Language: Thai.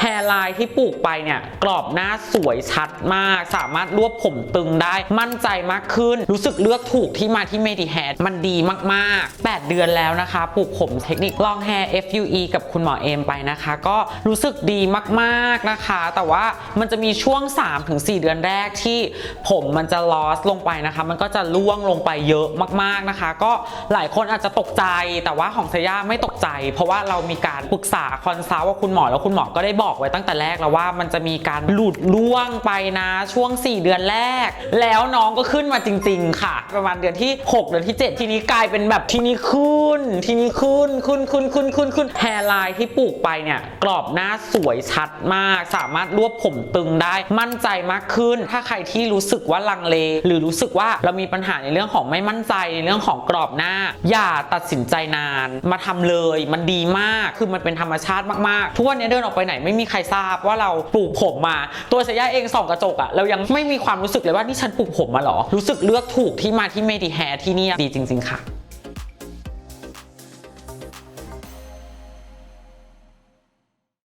แฮร์ไลน์ที่ปลูกไปเนี่ยกรอบหน้าสวยชัดมาก สามารถรวบผมตึงได้มั่นใจมากขึ้น รู้สึกเลือกถูกที่มาที่เมดิแฮร์มันดีมากๆ 8 เดือนแล้วนะคะปลูกผมเทคนิคลองแฮร์ FUE กับคุณหมอเอมไปนะคะ ก็รู้สึกดีมากๆนะคะ แต่ว่ามันจะมีช่วง 3-4 เดือนแรกที่ผมมันจะลอสลงไปนะคะ มันก็จะล่วงลงไปเยอะมากๆนะคะ ก็หลายคนอาจจะตกใจแต่ว่าของเซย่าไม่ตกใจ เพราะว่าเรามีการปรึกษาคอนซัลท์กับคุณหมอแล้วคุณหมอก็ได้บอกอกไว้ตั้งแต่แรกแล้วว่ามันจะมีการหลุดล่วงไปนะช่วง 4 เดือนแรก แล้วน้องก็ขึ้นมาจริง ๆ ค่ะ ประมาณเดือนที่ 6 เดือนที่ 7 ทีนี้กลายเป็นแบบทีนี้ขึ้น ทีนี้ขึ้นขึ้นขึ้นขึ้นขึ้นขึ้นแฮร์ไลน์ที่ปลูกไปเนี่ยกรอบหน้าสวยชัดมาก สามารถรวบผมตึงได้มั่นใจมากขึ้น ถ้าใครที่รู้สึกว่าลังเล หรือรู้สึกว่าเรามีปัญหาในเรื่องของไม่มั่นใจในเรื่องของกรอบหน้า อย่าตัดสินใจนาน มาทำเลยมันดีมากคือมันเป็นธรรมชาติมากๆทุกวันนี้เดินออกไปไหนไม่มีมีใครทราบว่าเราปลูกผมมา ตัวเซย่าเองส่องกระจกอะเรายังไม่มีความรู้สึกเลยว่านี่ฉันปลูกผมมาหรอ รู้สึกเลือกถูกที่มาที่เมดิแฮร์ที่นี่ดีจริง ๆ ค่ะ